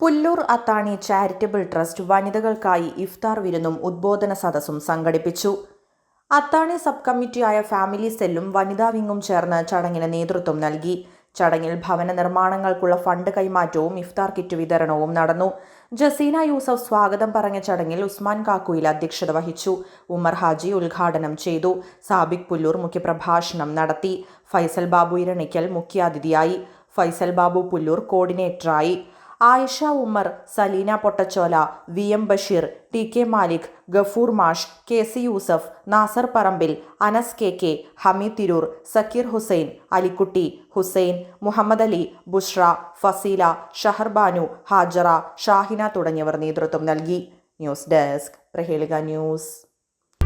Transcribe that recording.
Pullur Athani charitable trust വനിതകൾക്കായി ഇഫ്താർ വിരുന്നും ഉദ്ബോധന സദസ്സും സംഘടിപ്പിച്ചു. അത്താണി സബ് കമ്മിറ്റിയായ ഫാമിലി സെല്ലും വനിതാ വിങ്ങും ചേർന്ന് ചടങ്ങിന് നേതൃത്വം നൽകി. ചടങ്ങിൽ ഭവന നിർമ്മാണങ്ങൾക്കുള്ള ഫണ്ട് കൈമാറ്റവും ഇഫ്താർ കിറ്റ് വിതരണവും നടന്നു. ജസീന യൂസഫ് സ്വാഗതം പറഞ്ഞ ചടങ്ങിൽ ഉസ്മാൻ കാക്കുയിൽ അധ്യക്ഷത വഹിച്ചു. ഉമർ ഹാജി ഉദ്ഘാടനം ചെയ്തു. സാബിക് പുല്ലൂർ മുഖ്യപ്രഭാഷണം നടത്തി. ഫൈസൽ ബാബു ഇരണിക്കൽ മുഖ്യാതിഥിയായി. Faisal Babu Pullur കോർഡിനേറ്ററായി. Ayisha Ummer Saleena Pottachola V M Basheer T K Malik Gafoor മാഷ് K C Yusuf Nasar Parambil Anas K K Hameed Tirur Sakeer Hussain Alikutty Hussain Muhammad Ali Bushra Faseela Shaharbanu Hajara Shahina തുടങ്ങിയവർ നേതൃത്വം നൽകി. News desk Prahelika news.